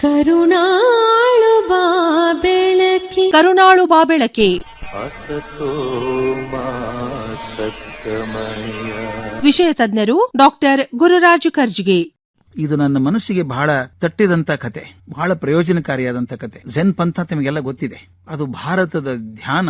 ಕರುಣಾಳು ಬಾ ಬೆಳಕಿ. ಕರುಣಾಳು ಬಾ ಬೆಳಕಿ. ವಿಷಯ ತಜ್ಞರು ಡಾಕ್ಟರ್ ಗುರುರಾಜು ಕರ್ಜಿಗೆ ಇದು ನನ್ನ ಮನಸ್ಸಿಗೆ ಬಹಳ ತಟ್ಟಿದಂತ ಕತೆ ಬಹಳ ಪ್ರಯೋಜನಕಾರಿಯಾದಂತ ಕತೆ. ಝೆನ್ ಪಂಥ ತಮಗೆಲ್ಲ ಗೊತ್ತಿದೆ. ಅದು ಭಾರತದ ಧ್ಯಾನ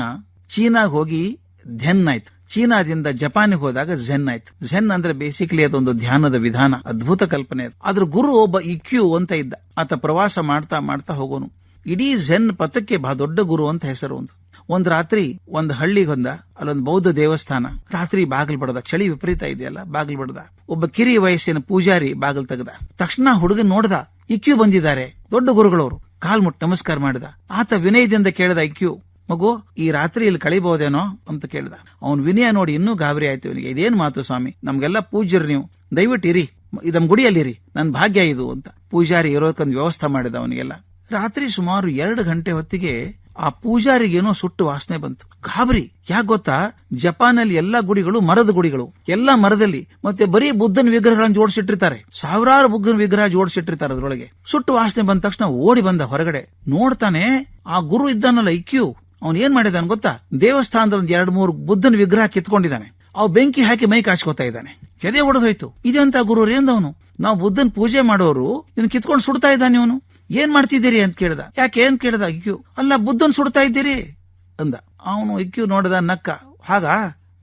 ಚೀನಾಗ ಹೋಗಿ ಧ್ಯನ್ ಆಯ್ತು. ಚೀನಾದಿಂದ ಜಪಾನಿಗೆ ಹೋದಾಗ ಝೆನ್ ಆಯ್ತು. ಝೆನ್ ಅಂದ್ರೆ ಬೇಸಿಕಲಿ ಅದೊಂದು ಧ್ಯಾನದ ವಿಧಾನ, ಅದ್ಭುತ ಕಲ್ಪನೆ ಅದು. ಅದ್ರ ಗುರು ಒಬ್ಬ ಇಕ್ಯೂ ಅಂತ ಇದ್ದ. ಆತ ಪ್ರವಾಸ ಮಾಡ್ತಾ ಮಾಡ್ತಾ ಹೋಗೋನು. ಇಡೀ ಝೆನ್ ಪಥಕ್ಕೆ ಬಹಳ ದೊಡ್ಡ ಗುರು ಅಂತ ಹೆಸರು ಒಂದು. ಒಂದ್ ರಾತ್ರಿ ಒಂದು ಹಳ್ಳಿಗೆ ಹೊಂದ, ಅಲ್ಲೊಂದು ಬೌದ್ಧ ದೇವಸ್ಥಾನ. ರಾತ್ರಿ ಬಾಗಿಲು ಬಡದ. ಚಳಿ ವಿಪರೀತ ಇದೆಯಲ್ಲ, ಬಾಗಿಲು ಬಡದ. ಒಬ್ಬ ಕಿರಿ ವಯಸ್ಸಿನ ಪೂಜಾರಿ ಬಾಗಿಲು ತೆಗೆದ. ತಕ್ಷಣ ಹುಡುಗ ನೋಡ್ದ ಇಕ್ಯೂ ಬಂದಿದ್ದಾರೆ. ದೊಡ್ಡ ಗುರುಗಳವರು. ಕಾಲ್ ಮುಟ್ಟು ನಮಸ್ಕಾರ ಮಾಡಿದ. ಆತ ವಿನಯದಿಂದ ಕೇಳಿದ ಇಕ್ಯೂ ಮಗು, ಈ ರಾತ್ರಿ ಇಲ್ಲಿ ಕಳಿಬಹುದೇನೋ ಅಂತ ಕೇಳಿದ. ಅವನ್ ವಿನಯ ನೋಡಿ ಇನ್ನೂ ಗಾಬರಿ ಆಯ್ತು ಇವನಿಗೆ. ಇದೇನ್ ಮಾತು ಸ್ವಾಮಿ? ನಮ್ಗೆಲ್ಲ ಪೂಜ್ಯರು ನೀವು. ದಯವಿಟ್ಟು ಇರಿ ಇದಮ್ ಗುಡಿಯಲ್ಲಿರಿ. ನನ್ ಭಾಗ್ಯ ಇದು ಅಂತ. ಪೂಜಾರಿ ಇರೋದಕ್ಕೊಂದು ವ್ಯವಸ್ಥೆ ಮಾಡಿದ ಅವನಿಗೆಲ್ಲ. ರಾತ್ರಿ ಸುಮಾರು ಎರಡು ಗಂಟೆ ಹೊತ್ತಿಗೆ ಆ ಪೂಜಾರಿಗೇನೋ ಸುಟ್ಟು ವಾಸನೆ ಬಂತು. ಗಾಬರಿ. ಯಾಕೆ ಗೊತ್ತಾ? ಜಪಾನಲ್ಲಿ ಎಲ್ಲಾ ಗುಡಿಗಳು ಮರದ ಗುಡಿಗಳು. ಎಲ್ಲಾ ಮರದಲ್ಲಿ. ಮತ್ತೆ ಬರೀ ಬುದ್ಧನ ವಿಗ್ರಹಗಳನ್ನು ಜೋಡಿಸಿಟ್ಟಿರ್ತಾರೆ. ಸಾವಿರಾರು ಬುದ್ಧನ ವಿಗ್ರಹ ಜೋಡಿಸಿಟ್ಟಿರ್ತಾರೆ ಅದರೊಳಗೆ. ಸುಟ್ಟು ವಾಸನೆ ಬಂದ ತಕ್ಷಣ ಓಡಿ ಬಂದ ಹೊರಗಡೆ. ನೋಡ್ತಾನೆ ಆ ಗುರು ಇದ್ದಾನಲ್ಲ ಇಕ್ಯೂ ಅವನ್ ಏನ್ ಮಾಡಿದಾನೆ ಗೊತ್ತಾ? ದೇವಸ್ಥಾನದ ಒಂದು ಎರಡ್ ಮೂರು ಬುದ್ಧನ ವಿಗ್ರಹ ಕಿತ್ಕೊಂಡಿದ್ದಾನೆ. ಅವ್ ಬೆಂಕಿ ಹಾಕಿ ಮೈ ಕಾಚ್ಕೋತಾ ಇದ್ದಾನೆ. ಎದೆ ಹೊಡೆದೋಯ್ತು ಇದೆಂತ ಗುರು ಅವನು? ನಾವು ಬುದ್ಧನ್ ಪೂಜೆ ಮಾಡೋರು ಇವ್ನು ಕಿತ್ಕೊಂಡು ಸುಡ್ತಾ ಇದ್ದಾನೆ ಇವನು. ಏನ್ ಮಾಡ್ತಿದ್ದೀರಿ ಅಂತ ಕೇಳ್ದ. ಯಾಕೆ ಏನ್ ಕೇಳ್ದ? ಇಕ್ಯೂ. ಅಲ್ಲ, ಬುದ್ಧನ್ ಸುಡ್ತಾ ಇದ್ದೀರಿ ಅಂದ. ಅವನು ಇಕ್ಯು ನೋಡ್ದ ನಕ್ಕ. ಹಾಗ?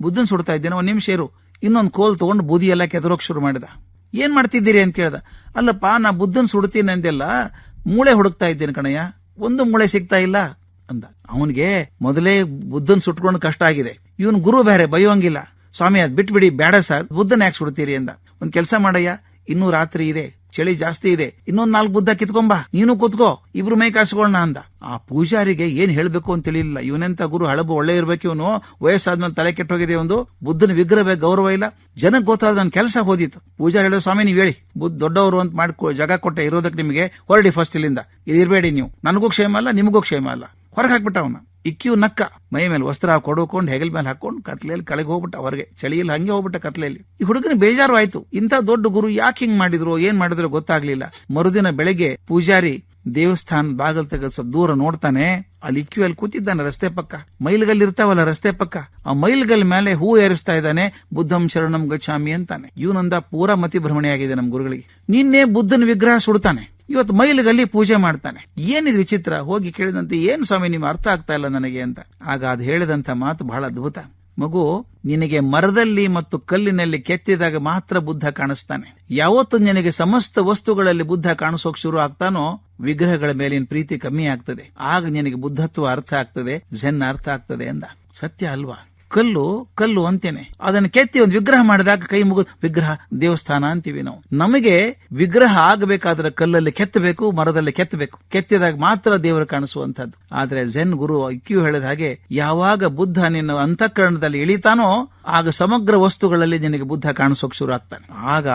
ಬುದ್ಧನ್ ಸುಡ್ತಾ ಇದ್ದೇನೆ. ಒಂದ್ ನಿಮಿಷ ಇರು. ಇನ್ನೊಂದು ಕೋಲ್ ತಗೊಂಡು ಬೂದಿ ಎಲ್ಲ ಕೆದರೋಕ್ ಶುರು ಮಾಡಿದ. ಏನ್ ಮಾಡ್ತಿದ್ದೀರಿ ಅಂತ ಕೇಳ್ದ. ಅಲ್ಲಪ್ಪ, ನಾ ಬುದ್ಧನ್ ಸುಡ್ತೀನಿ ಅಂದೆಲ್ಲ ಮೂಳೆ ಹುಡುಕ್ತಾ ಇದ್ದೇನೆ ಕಣಯ್ಯ. ಒಂದು ಮೂಳೆ ಸಿಗ್ತಾ ಇಲ್ಲ. ಅಂದ. ಅವನಿಗೆ ಮೊದಲೇ ಬುದ್ಧನ್ ಸುಟ್ಕೊಂಡು ಕಷ್ಟ ಆಗಿದೆ. ಇವನ್ ಗುರು ಬೇರೆ ಬೈಯೋಂಗಿಲ್ಲ ಸ್ವಾಮಿ, ಅದ್ ಬಿಟ್ಬಿಡಿ ಬೇಡ ಸರ್, ಬುದ್ಧನ ಯಾಕೆ ಸುಡ್ತೀರಿ ಅಂದ. ಒಂದ್ ಕೆಲಸ ಮಾಡಯ್ಯ, ಇನ್ನೂ ರಾತ್ರಿ ಇದೆ, ಚಳಿ ಜಾಸ್ತಿ ಇದೆ, ಇನ್ನೊಂದ್ ನಾಲ್ಕು ಬುದ್ಧ ಕಿತ್ಕೊಂಬ ನೀನು ಕೂತ್ಕೋ, ಇಬ್ರು ಮೈ ಕಾಸ್ಕೊಳ್ಳೋಣ ಅಂದ. ಆ ಪೂಜಾರಿಗೆ ಏನ್ ಹೇಳ್ಬೇಕು ಅಂತ ತಿಳಿಲಿಲ್ಲ. ಇವನೆಂತ ಗುರು ಹಳಬು ಒಳ್ಳೆ ಇರ್ಬೇಕು ಇವನು, ವಯಸ್ಸಾದ್ಮೇಲೆ ತಲೆ ಕೆಟ್ಟೋಗಿದೆ ಒಂದು, ಬುದ್ಧನ ವಿಗ್ರಹ ಗೌರವ ಇಲ್ಲ. ಜನಕ್ಕೆ ಗೊತ್ತಾದ್ರೆ ನನ್ನ ಕೆಲಸ ಹೋದಿತ್ತು ಪೂಜಾರಿ ಹೇಳೋ, ಸ್ವಾಮಿ, ನೀವು ಹೇಳಿ, ಬುದ್ಧ ದೊಡ್ಡವರು ಅಂತ ಮಾಡ್ಕೊ, ಜಾಗ ಕೊಟ್ಟೆ ಇರೋದಕ್ಕೆ ನಿಮಗೆ, ಹೊರಡಿ ಫಸ್ಟ್ ಇಲ್ಲಿಂದ. ಇಲ್ಲಿ ಇರಬೇಡಿ ನೀವು. ನನಗೂ ಕ್ಷೇಮ ಅಲ್ಲ, ನಿಮಗೂ ಕ್ಷೇಮ ಅಲ್ಲ. ಹೊರಗೆ ಹಾಕ್ಬಿಟ್ಟ ಅವನ ಇಕ್ಯೂ ನಕ್ಕ, ಮೈ ಮೇಲೆ ವಸ್ತ್ರ ಕೊಡುಕೊಂಡು, ಹೆಗಲ್ ಮೇಲೆ ಹಾಕೊಂಡು ಕತ್ಲೆಯಲ್ಲಿ ಕಳೆಗೆ ಹೋಗ್ಬಿಟ್ಟ ಹೊರಗೆ. ಚಳಿಯಲ್ಲಿ ಹಂಗೆ ಹೋಗ್ಬಿಟ್ಟ ಕತ್ಲೆಯಲ್ಲಿ. ಈ ಹುಡುಗನ ಬೇಜಾರು ಆಯ್ತು. ಇಂಥ ದೊಡ್ಡ ಗುರು ಯಾಕೆ ಹಿಂಗ್ ಮಾಡಿದ್ರು, ಏನ್ ಮಾಡಿದ್ರು ಗೊತ್ತಾಗ್ಲಿಲ್ಲ. ಮರುದಿನ ಬೆಳಗ್ಗೆ ಪೂಜಾರಿ ದೇವಸ್ಥಾನ ಬಾಗಲ್ ತೆಗೆದು ಸ್ವಲ್ಪ ದೂರ ನೋಡ್ತಾನೆ, ಅಲ್ಲಿ ಇಕ್ಯೂ ಅಲ್ಲಿ ಕೂತಿದ್ದಾನೆ ರಸ್ತೆ ಪಕ್ಕ. ಮೈಲ್ಗಲ್ ಇರ್ತಾವಲ್ಲ ರಸ್ತೆ ಪಕ್ಕ. ಆ ಮೈಲ್ಗಲ್ ಮೇಲೆ ಹೂ ಏರಿಸ್ತಾ ಇದ್ದಾನೆ, ಬುದ್ಧಂ ಶರಣಂ ಗಚ್ಚಾಮಿ ಅಂತಾನೆ. ಇವನಂದ ಪೂರಾ ಮತಿ ಭ್ರಮಣೆ ಆಗಿದೆ ನಮ್ ಗುರುಗಳಿಗೆ. ನಿನ್ನೆ ಬುದ್ಧನ ವಿಗ್ರಹ ಸುಡ್ತಾನೆ. ಇವತ್ತು ಮೈಲಿಗಲ್ಲಿ ಪೂಜೆ ಮಾಡ್ತಾನೆ. ಏನಿದು ವಿಚಿತ್ರ? ಹೋಗಿ ಕೇಳಿದಂತೆ ಏನು ಸ್ವಾಮಿ, ನಿಮ್ಗೆ ಅರ್ಥ ಆಗ್ತಾ ಇಲ್ಲ ನನಗೆ ಅಂತ. ಆಗ ಅದು ಹೇಳಿದಂತ ಮಾತು ಬಹಳ ಅದ್ಭುತ. ಮಗು, ನಿನಗೆ ಮರದಲ್ಲಿ ಮತ್ತು ಕಲ್ಲಿನಲ್ಲಿ ಕೆತ್ತಿದಾಗ ಮಾತ್ರ ಬುದ್ಧ ಕಾಣಿಸ್ತಾನೆ. ಯಾವತ್ತು ನಿನಗೆ ಸಮಸ್ತ ವಸ್ತುಗಳಲ್ಲಿ ಬುದ್ಧ ಕಾಣಿಸೋಕ್ ಶುರು ಆಗ್ತಾನೋ, ವಿಗ್ರಹಗಳ ಮೇಲಿನ ಪ್ರೀತಿ ಕಮ್ಮಿ ಆಗ್ತದೆ. ಆಗ ನಿನಗೆ ಬುದ್ಧತ್ವ ಅರ್ಥ ಆಗ್ತದೆ, ಝೆನ್ ಅರ್ಥ ಆಗ್ತದೆ ಅಂದ. ಸತ್ಯ ಅಲ್ವಾ? ಕಲ್ಲು ಕಲ್ಲು ಅಂತೇನೆ. ಅದನ್ನು ಕೆತ್ತಿ ಒಂದು ವಿಗ್ರಹ ಮಾಡಿದಾಗ ಕೈ ಮುಗಿದು, ವಿಗ್ರಹ, ದೇವಸ್ಥಾನ ಅಂತೀವಿ ನಾವು. ನಮಗೆ ವಿಗ್ರಹ ಆಗಬೇಕಾದ್ರೆ ಕಲ್ಲಲ್ಲಿ ಕೆತ್ತಬೇಕು, ಮರದಲ್ಲಿ ಕೆತ್ತಬೇಕು. ಕೆತ್ತಿದಾಗ ಮಾತ್ರ ದೇವರು ಕಾಣಿಸುವಂತದ್ದು ಆದ್ರೆ ಝೆನ್ ಗುರು ಇಕ್ಯೂ ಹೇಳಿದ ಹಾಗೆ, ಯಾವಾಗ ಬುದ್ಧ ನಿನ್ನ ಅಂತಃಕರಣದಲ್ಲಿ ಇಳಿತಾನೋ, ಆಗ ಸಮಗ್ರ ವಸ್ತುಗಳಲ್ಲಿ ನಿನಗೆ ಬುದ್ಧ ಕಾಣಿಸೋಕ್ ಶುರು ಆಗ್ತಾನೆ. ಆಗ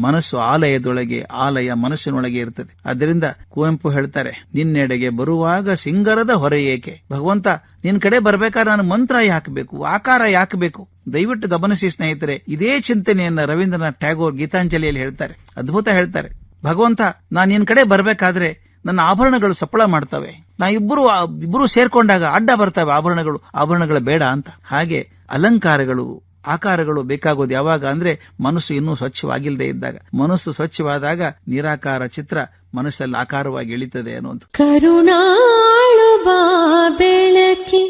ಮನಸ್ಸು ಆಲಯದೊಳಗೆ, ಆಲಯ ಮನಸ್ಸಿನೊಳಗೆ ಇರ್ತದೆ. ಅದರಿಂದ ಕುವೆಂಪು ಹೇಳ್ತಾರೆ, ನಿನ್ನೆಡೆಗೆ ಬರುವಾಗ ಸಿಂಗರದ ಹೊರೆ ಏಕೆ? ಭಗವಂತ ನಿನ್ ಕಡೆ ಬರ್ಬೇಕಾದ್ರೆ ನಾನು ಮಂತ್ರ ಯಾಕಬೇಕು, ಆಕಾರ ಯಾಕಬೇಕು? ದಯವಿಟ್ಟು ಗಮನಿಸಿ ಸ್ನೇಹಿತರೆ, ಇದೇ ಚಿಂತನೆಯನ್ನ ರವೀಂದ್ರನಾಥ್ ಟ್ಯಾಗೋರ್ ಗೀತಾಂಜಲಿಯಲ್ಲಿ ಹೇಳ್ತಾರೆ. ಅದ್ಭುತ ಹೇಳ್ತಾರೆ. ಭಗವಂತ, ನಾನು ನಿನ್ ಕಡೆ ಬರಬೇಕಾದ್ರೆ ನನ್ನ ಆಭರಣಗಳು ಸಪ್ಪಳ ಮಾಡ್ತವೆ. ನಾ ಇಬ್ಬರು ಇಬ್ಬರು ಸೇರ್ಕೊಂಡಾಗ ಅಡ್ಡ ಬರ್ತವೆ ಆಭರಣಗಳು. ಆಭರಣಗಳು ಬೇಡ ಅಂತ. ಹಾಗೆ ಅಲಂಕಾರಗಳು, ಆಕಾರಗಳು ಬೇಕಾಗೋದು ಯಾವಾಗ ಅಂದ್ರೆ ಮನಸ್ಸು ಇನ್ನೂ ಸ್ವಚ್ಛವಾಗಿಲ್ಲದೆ ಇದ್ದಾಗ. ಮನಸ್ಸು ಸ್ವಚ್ಛವಾದಾಗ ನಿರಾಕಾರ ಚಿತ್ರ ಮನಸ್ಸಲ್ಲಿ ಆಕಾರವಾಗಿ ಇಳಿತದೆ ಅನ್ನೋದು. ಕರುಣಾ വാബിളക്കി